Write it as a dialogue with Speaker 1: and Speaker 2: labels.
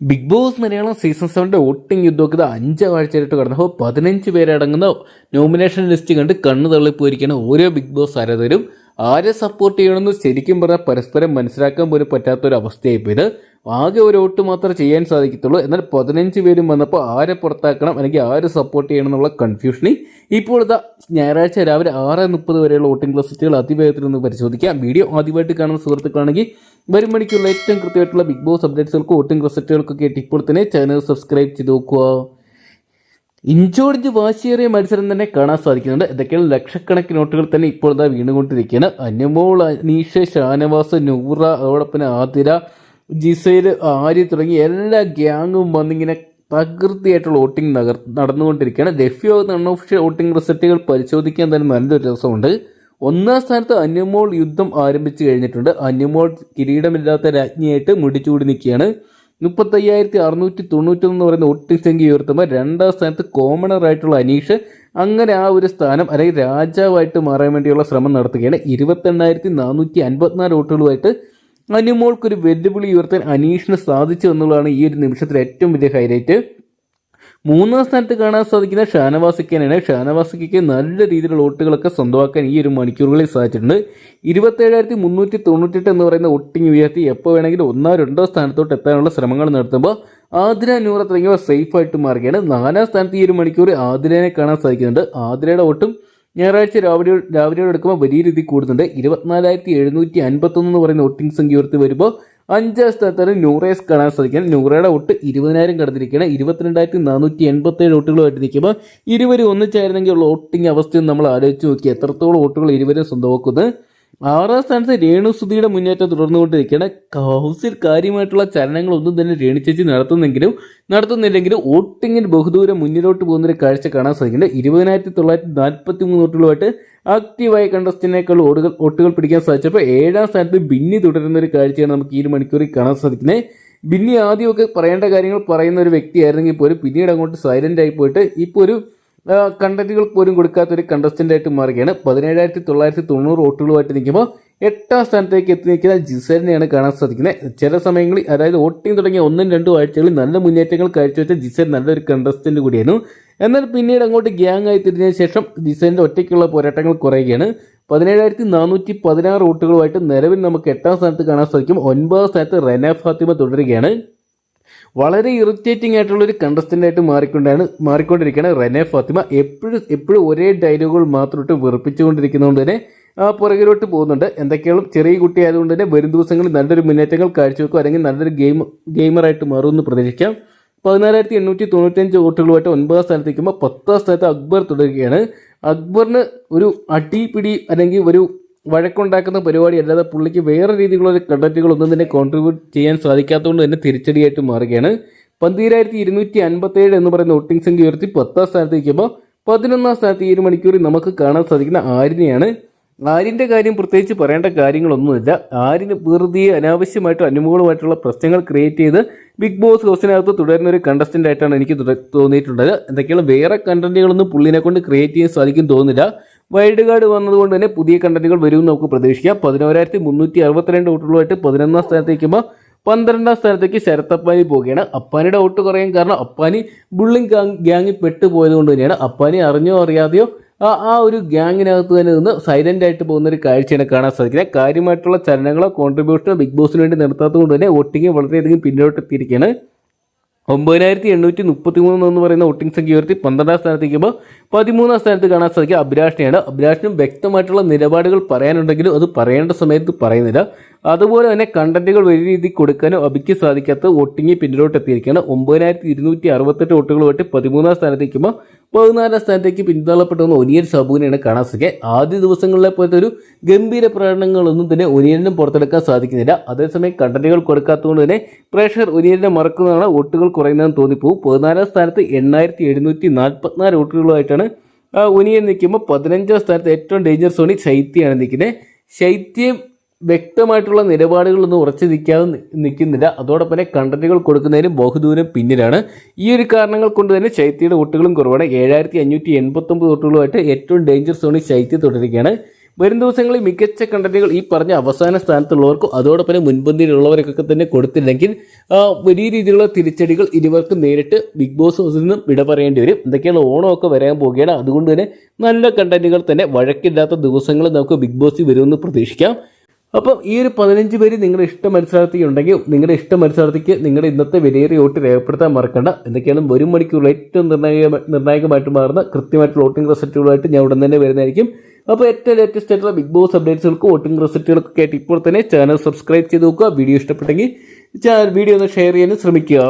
Speaker 1: Big boss Malayalam season സെവന്റെ voting യുദ്ധമൊക്കെ അഞ്ചാഴ്ചയായിട്ട് കടന്നപ്പോൾ പതിനഞ്ച് പേരടങ്ങുന്ന നോമിനേഷൻ ലിസ്റ്റ് കണ്ട് കണ്ണു തള്ളിപ്പോയിരിക്കുകയാണ് ഓരോ ബിഗ് ബോസ് ആരാധകരും. ആരെ സപ്പോർട്ട് ചെയ്യണമെന്ന് ശരിക്കും പറഞ്ഞാൽ പരസ്പരം മനസ്സിലാക്കാൻ പോലും പറ്റാത്ത ഒരു അവസ്ഥയായിപ്പോൾ ഇത് ആകെ ഒരു വോട്ട് മാത്രമേ ചെയ്യാൻ സാധിക്കത്തുള്ളൂ. എന്നാൽ പതിനഞ്ച് പേരും വന്നപ്പോൾ ആരെ പുറത്താക്കണം അല്ലെങ്കിൽ ആര് സപ്പോർട്ട് ചെയ്യണം എന്നുള്ള കൺഫ്യൂഷനിൽ ഇപ്പോൾ ഇതാ ഞായറാഴ്ച രാവിലെ ആറ് മുപ്പത് വരെയുള്ള വോട്ടിംഗ് ലിസ്റ്റുകൾ അതിവേഗത്തിൽ ഒന്ന് പരിശോധിക്കാം. വീഡിയോ ആദ്യമായിട്ട് കാണുന്ന സുഹൃത്തുക്കളാണെങ്കിൽ വരും മണിക്കുള്ള ഏറ്റവും കൃത്യമായിട്ടുള്ള ബിഗ് ബോസ് അപ്ഡേറ്റ്സുകൾക്കും വോട്ടിംഗ് റിസൾട്ടുകൾക്കൊക്കെ ആയിട്ട് ഇപ്പോൾ തന്നെ ചാനൽ സബ്സ്ക്രൈബ് ചെയ്ത് നോക്കുക. ഇഞ്ചോടിഞ്ച് വാശിയേറിയ മത്സരം തന്നെ കാണാൻ സാധിക്കുന്നുണ്ട്. ഇതൊക്കെയാണ് ലക്ഷക്കണക്കിന് നോട്ടുകൾ തന്നെ ഇപ്പോൾ ഇതാ വീണുകൊണ്ടിരിക്കുകയാണ്. അനുമോൾ അനീഷ ഷാനവാസ് നൂറ അതോടൊപ്പം ആതിര ജിസൈൽ ആര്യ തുടങ്ങി എല്ലാ ഗ്യാങ്ങും വന്നിങ്ങനെ തകൃതിയായിട്ടുള്ള വോട്ടിംഗ് നഗർ നടന്നുകൊണ്ടിരിക്കുകയാണ്. ലഭ്യോ അൺഒഫീഷ്യൽ വോട്ടിംഗ് റിസൾട്ടുകൾ പരിശോധിക്കാൻ തന്നെ നല്ലൊരു രസമുണ്ട്. ഒന്നാം സ്ഥാനത്ത് അന്യമോൾ യുദ്ധം ആരംഭിച്ചു കഴിഞ്ഞിട്ടുണ്ട്. അന്യമോൾ കിരീടമില്ലാത്ത രാജ്ഞിയായിട്ട് മുടിച്ചൂടി നിൽക്കുകയാണ്. മുപ്പത്തയ്യായിരത്തി അറുന്നൂറ്റി തൊണ്ണൂറ്റൊന്ന് പറയുന്ന വോട്ടിംഗ് സംഖ്യ ഉയർത്തുമ്പോൾ രണ്ടാം സ്ഥാനത്ത് കോമണർ ആയിട്ടുള്ള അനീഷ് അങ്ങനെ ആ ഒരു സ്ഥാനം അല്ലെങ്കിൽ രാജാവായിട്ട് മാറാൻ വേണ്ടിയുള്ള ശ്രമം നടത്തുകയാണ്. ഇരുപത്തെണ്ണായിരത്തി നാനൂറ്റി അൻപത്തിനാല് വോട്ടുകളുമായിട്ട് അനുമോൾക്കൊരു വെല്ലുവിളി ഉയർത്താൻ അനീഷിന് സാധിച്ചു എന്നുള്ളതാണ് ഈ ഒരു നിമിഷത്തിലെ ഏറ്റവും വലിയ ഹൈലൈറ്റ്. മൂന്നാം സ്ഥാനത്ത് കാണാൻ സാധിക്കുന്ന ഷാനവാസിക്കാനാണ്. ഷാനവാസിക്ക് നല്ല രീതിയിലുള്ള ഓട്ടുകളൊക്കെ സ്വന്തമാക്കാൻ ഈ ഒരു മണിക്കൂറുകളിൽ സാധിച്ചിട്ടുണ്ട്. ഇരുപത്തേഴായിരത്തി മുന്നൂറ്റി തൊണ്ണൂറ്റെട്ട് എന്ന് പറയുന്ന വോട്ടിംഗ് ഉയർത്തി എപ്പോൾ വേണമെങ്കിലും ഒന്നോ രണ്ടോ സ്ഥാനത്തോട്ട് എത്താനുള്ള ശ്രമങ്ങൾ നടത്തുമ്പോൾ ആതിര നൂറ് തുടങ്ങിയവ സേഫായിട്ട് മാറുകയാണ്. നാലാം സ്ഥാനത്ത് ഈ ഒരു മണിക്കൂർ ആതിരനെ കാണാൻ സാധിക്കുന്നുണ്ട്. ആതിരയുടെ വോട്ടും ഞായറാഴ്ച രാവിലെ രാവിലെയോട് എടുക്കുമ്പോൾ വലിയ രീതിയിൽ കൂടുന്നുണ്ട്. ഇരുപത്തിനാലായിരത്തി എഴുന്നൂറ്റി അൻപത്തൊന്ന് എന്ന് പറയുന്ന വോട്ടിംഗ് സംഖ്യ ഉയർത്തി വരുമ്പോൾ അഞ്ചാം സ്ഥാനത്താണ് നൂറേസ് കാണാൻ സാധിക്കുന്നത്. നൂറയുടെ വോട്ട് ഇരുപതിനായിരം കടന്നിരിക്കുകയാണ്. ഇരുപത്തിരണ്ടായിരത്തി നാനൂറ്റി എൺപത്തേഴ് വോട്ടുകളുമായിട്ട് നിൽക്കുമ്പോൾ ഇരുവരും ഒന്നിച്ചായിരുന്നെങ്കിൽ ഉള്ള വോട്ടിംഗ് അവസ്ഥയും നമ്മൾ ആലോചിച്ച് നോക്കി. എത്രത്തോളം വോട്ടുകൾ ഇരുവരും സ്വന്തമാക്കുന്നത്? ആറാം സ്ഥാനത്ത് രേണുസുതിയുടെ മുന്നേറ്റം തുടർന്നുകൊണ്ടിരിക്കുകയാണ്. കൗസിൽ കാര്യമായിട്ടുള്ള ചലനങ്ങളൊന്നും തന്നെ രേണു ചേച്ചി നടത്തുന്നെങ്കിലും നടത്തുന്നില്ലെങ്കിലും വോട്ടിങ്ങിൽ ബഹുദൂരം മുന്നിലോട്ട് പോകുന്നൊരു കാഴ്ച കാണാൻ സാധിക്കുന്നുണ്ട്. ഇരുപതിനായിരത്തി തൊള്ളായിരത്തി നാൽപ്പത്തി മൂന്ന് വോട്ടുകളുമായിട്ട് ആക്റ്റീവായ കണ്ടസ്റ്റിനേക്കാൾ വോട്ടുകൾ വോട്ടുകൾ പിടിക്കാൻ സാധിച്ചപ്പോൾ ഏഴാം സ്ഥാനത്ത് ബിന്നി തുടരുന്ന ഒരു കാഴ്ചയാണ് നമുക്ക് ഈ ഒരു മണിക്കൂറിൽ കാണാൻ സാധിക്കുന്നത്. ബിന്നി ആദ്യമൊക്കെ പറയേണ്ട കാര്യങ്ങൾ പറയുന്ന ഒരു വ്യക്തിയായിരുന്നെങ്കിൽ പോലും പിന്നീട് അങ്ങോട്ട് സൈലന്റ് ആയി പോയിട്ട് ഇപ്പോൾ ഒരു കണ്ടന്റുകൾ പോലും കൊടുക്കാത്ത ഒരു കണ്ടസ്റ്റന്റ് ആയിട്ട് മാറുകയാണ്. പതിനേഴായിരത്തി തൊള്ളായിരത്തി തൊണ്ണൂറ് വോട്ടുകളുമായിട്ട് നിൽക്കുമ്പോൾ എട്ടാം സ്ഥാനത്തേക്ക് എത്തി നിൽക്കുന്ന ജിസലിനെയാണ് കാണാൻ സാധിക്കുന്നത്. ചില സമയങ്ങളിൽ അതായത് വോട്ടിംഗ് തുടങ്ങിയ ഒന്നും രണ്ടും ആഴ്ചകളിൽ നല്ല മുന്നേറ്റങ്ങൾ കാഴ്ചവെച്ച ജിസൽ നല്ലൊരു കണ്ടസ്റ്റന്റ് കൂടിയായിരുന്നു. എന്നാൽ പിന്നീട് അങ്ങോട്ട് ഗ്യാങ് ആയി തിരിഞ്ഞതിന് ശേഷം ജിസറിന്റെ ഒറ്റയ്ക്കുള്ള പോരാട്ടങ്ങൾ കുറയുകയാണ്. പതിനേഴായിരത്തി നാനൂറ്റി പതിനാറ് വോട്ടുകളുമായിട്ട് നിലവിൽ നമുക്ക് എട്ടാം സ്ഥാനത്ത് കാണാൻ സാധിക്കും. ഒൻപതാം സ്ഥാനത്ത് റെന ഫാത്തിമ തുടരുകയാണ്. വളരെ ഇറിറ്റേറ്റിംഗ് ആയിട്ടുള്ള ഒരു കണ്ടസ്റ്റന്റ് ആയിട്ട് മാറിക്കൊണ്ടാണ് മാറിക്കൊണ്ടിരിക്കുകയാണ് റെനെ ഫാത്തിമ. എപ്പോഴും എപ്പോഴും ഒരേ ഡയലോഗുകൾ മാത്രം ഇട്ട് വെറുപ്പിച്ചുകൊണ്ടിരിക്കുന്നതുകൊണ്ട് തന്നെ ആ പുറകിലോട്ട് പോകുന്നുണ്ട്. എന്തൊക്കെയാണ് ചെറിയ കുട്ടി ആയതുകൊണ്ട് തന്നെ വരും ദിവസങ്ങളിൽ നല്ലൊരു മുന്നേറ്റങ്ങൾ കാഴ്ചവെക്കും. അല്ലെങ്കിൽ നല്ലൊരു ഗെയിം ഗെയിമറായിട്ട് മാറുമെന്ന് പ്രതീക്ഷിക്കാം. പതിനാലായിരത്തി എണ്ണൂറ്റി തൊണ്ണൂറ്റഞ്ച് വോട്ടുകളുമായിട്ട് ഒൻപതാം സ്ഥാനത്തേക്കുമ്പോൾ പത്താം സ്ഥാനത്ത് അക്ബർ തുടരുകയാണ്. അക്ബറിന് ഒരു അടിപിടി അല്ലെങ്കിൽ ഒരു വഴക്കുണ്ടാക്കുന്ന പരിപാടി അല്ലാതെ പുള്ളിക്ക് വേറെ രീതിയിലുള്ള കണ്ടന്റുകളൊന്നും തന്നെ കോൺട്രിബ്യൂട്ട് ചെയ്യാൻ സാധിക്കാത്തതുകൊണ്ട് തന്നെ തിരിച്ചടിയായിട്ട് മാറുകയാണ്. പന്തിരായിരത്തി ഇരുന്നൂറ്റി അൻപത്തേഴ് എന്ന് പറയുന്ന വോട്ടിംഗ് സംഖ്യ ഉയർത്തി പത്താം സ്ഥാനത്ത് നിൽക്കുമ്പോൾ പതിനൊന്നാം സ്ഥാനത്ത് ഈ ഒരു മണിക്കൂറിൽ നമുക്ക് കാണാൻ സാധിക്കുന്ന ആര്യനെയാണ്. ആര്യന്റെ കാര്യം പ്രത്യേകിച്ച് പറയേണ്ട കാര്യങ്ങളൊന്നുമില്ല. ആര്യന് വെറുതെ അനാവശ്യമായിട്ട് അനുമൂലമായിട്ടുള്ള പ്രശ്നങ്ങൾ ക്രിയേറ്റ് ചെയ്ത് ബിഗ് ബോസ് ഹൗസിനകത്ത് തുടരുന്ന ഒരു കണ്ടസ്റ്റന്റ് ആയിട്ടാണ് എനിക്ക് തോന്നിയിട്ടുള്ളത്. എന്തൊക്കെയാണ്? വേറെ കണ്ടന്റുകളൊന്നും പുള്ളിനെ കൊണ്ട് ക്രിയേറ്റ് ചെയ്യാൻ സാധിക്കും തോന്നുന്നില്ല. വൈൽഡ് കാർഡ് വന്നതുകൊണ്ട് തന്നെ പുതിയ കണ്ടന്റുകൾ വരും നമുക്ക് പ്രതീക്ഷിക്കാം. പതിനോരായിരത്തി മുന്നൂറ്റി അറുപത്തിരണ്ട് ഔട്ടുകളുമായിട്ട് പതിനൊന്നാം സ്ഥാനത്തേക്കുമ്പോൾ പന്ത്രണ്ടാം സ്ഥാനത്തേക്ക് ശരത്തപ്പാനി പോവുകയാണ് അപ്പാനിയുടെ ഔട്ട് കുറയാൻ കാരണം അപ്പാനി ബുള്ളിങ് ഗാങ് ഗ്യാങ്ങിൽ പെട്ടുപോയത് കൊണ്ട് തന്നെയാണ്. അപ്പാനി അറിഞ്ഞോ അറിയാതെയോ ആ ആ ഒരു ഗ്യാങ്ങിനകത്ത് തന്നെ നിന്ന് സൈലന്റ് ആയിട്ട് പോകുന്ന ഒരു കാഴ്ചയാണ് കാണാൻ സാധിക്കുന്നത്. കാര്യമായിട്ടുള്ള ചലനങ്ങളോ കോൺട്രിബ്യൂഷനോ ബിഗ് ബോസിന് വേണ്ടി നിർത്താത്തത് കൊണ്ട് തന്നെ വോട്ടിംഗ് വളരെയധികം പിന്നോട്ട് എത്തിയിരിക്കുകയാണ് ഒമ്പതിനായിരത്തി എണ്ണൂറ്റി മുപ്പത്തി മൂന്ന് എന്ന് പറയുന്ന വോട്ടിംഗ് സംഖ്യ ഉയർത്തി പന്ത്രണ്ടാം സ്ഥാനത്തേക്കുമ്പോൾ പതിമൂന്നാം സ്ഥാനത്ത് കാണാൻ സാധിക്കുക അഭിലാഷിനെയാണ്. അഭിലാഷിനും വ്യക്തമായിട്ടുള്ള നിലപാടുകൾ പറയാനുണ്ടെങ്കിലും അത് പറയേണ്ട സമയത്ത് പറയുന്നില്ല. അതുപോലെ തന്നെ കണ്ടന്റുകൾ വലിയ രീതിയിൽ കൊടുക്കാനും അബിക്ക് സാധിക്കാത്ത വോട്ടിംഗ് പിന്നിലോട്ട് എത്തിയിരിക്കുകയാണ് ഒമ്പതിനായിരത്തി ഇരുന്നൂറ്റി അറുപത്തെട്ട് വോട്ടുകളുമായിട്ട് പതിമൂന്നാം സ്ഥാനത്തേക്കുമ്പോൾ പതിനാലാം സ്ഥാനത്തേക്ക് പിന്തള്ളപ്പെട്ടുവന്ന ഒനിയൻ സബുവിനെയാണ് കാണാൻ സാധിക്കുക. ആദ്യ ദിവസങ്ങളിലെ പോലത്തെ ഒരു ഗംഭീര പ്രകടനങ്ങളൊന്നും തന്നെ ഒനിയനും പുറത്തെടുക്കാൻ സാധിക്കുന്നില്ല. അതേസമയം കണ്ടന്റുകൾ കൊടുക്കാത്തതുകൊണ്ട് തന്നെ പ്രേക്ഷകർ ഒനിയനെ മറക്കുന്നതാണ് വോട്ടുകൾ കുറയുന്നതെന്ന് തോന്നിപ്പോവും പതിനാലാം സ്ഥാനത്ത് എണ്ണായിരത്തി എഴുന്നൂറ്റി നാൽപ്പത്തിനാല് വോട്ടുകളുമായിട്ടാണ് ഒനിയൻ നിൽക്കുമ്പോൾ പതിനഞ്ചാം സ്ഥാനത്ത് ഏറ്റവും ഡേഞ്ചർ സോണി ശൈത്യമാണ് നിൽക്കുന്നത്. ശൈത്യം വ്യക്തമായിട്ടുള്ള നിലപാടുകളൊന്നും ഉറച്ചു നിൽക്കാതെ നിൽക്കുന്നില്ല. അതോടൊപ്പം തന്നെ കണ്ടന്റുകൾ കൊടുക്കുന്നതിന് ബഹുദൂരം പിന്നിലാണ്. ഈ ഒരു കാരണങ്ങൾ കൊണ്ട് തന്നെ ശൈത്യയുടെ വോട്ടുകളും കുറവാണ്. ഏഴായിരത്തി അഞ്ഞൂറ്റി എൺപത്തൊമ്പത് വോട്ടുകളുമായിട്ട് ഏറ്റവും ഡേഞ്ചർ സോണിൽ ശൈത്യ തുടരുകയാണ്. വരും ദിവസങ്ങളിൽ മികച്ച കണ്ടന്റുകൾ ഈ പറഞ്ഞ അവസാന സ്ഥാനത്തുള്ളവർക്കും അതോടൊപ്പം തന്നെ മുൻപന്തിയിലുള്ളവർക്കൊക്കെ തന്നെ കൊടുത്തില്ലെങ്കിൽ വലിയ രീതിയിലുള്ള തിരിച്ചടികൾ ഇരുവർക്കും നേരിട്ട് ബിഗ് ബോസ് ഹൗസിൽ നിന്നും വിട പറയേണ്ടി വരും. എന്തൊക്കെയാണ് ഓണമൊക്കെ വരാൻ പോവുകയാണ് അതുകൊണ്ട് തന്നെ നല്ല കണ്ടന്റുകൾ തന്നെ വഴക്കില്ലാത്ത ദിവസങ്ങൾ നമുക്ക് ബിഗ് ബോസിൽ വരുമെന്ന് പ്രതീക്ഷിക്കാം. അപ്പം ഈ ഒരു പതിനഞ്ച് പേര് നിങ്ങളുടെ ഇഷ്ട മത്സരാർത്ഥി ഉണ്ടെങ്കിൽ നിങ്ങളുടെ ഇഷ്ട മത്സരാർത്ഥിക്ക് നിങ്ങളുടെ ഇന്നത്തെ വിലയേറിയ വോട്ട് രേഖപ്പെടുത്താൻ മറക്കണ്ട. എന്തൊക്കെയാണ് ഒരു മണിക്കുള്ള ഏറ്റവും നിർണായക നിർണായകമായിട്ട് മാറുന്ന കൃത്യമായിട്ടുള്ള വോട്ടിംഗ് റിസൾട്ടുകളായിട്ട് ഞാൻ ഉടൻ തന്നെ വരുന്നതായിരിക്കും. അപ്പോൾ ഏറ്റവും ലേറ്റസ്റ്റ് ആയിട്ടുള്ള ബിഗ് ബോസ് അപ്ഡേറ്റ്സുകൾക്ക് വോട്ടിംഗ് റിസൾട്ടുകളൊക്കെ ആയിട്ട് ഇപ്പോൾ തന്നെ ചാനൽ സബ്സ്ക്രൈബ് ചെയ്ത് നോക്കുക. വീഡിയോ ഇഷ്ടപ്പെട്ടെങ്കിൽ വീഡിയോ ഒന്ന് ഷെയർ ചെയ്യാനും ശ്രമിക്കുക.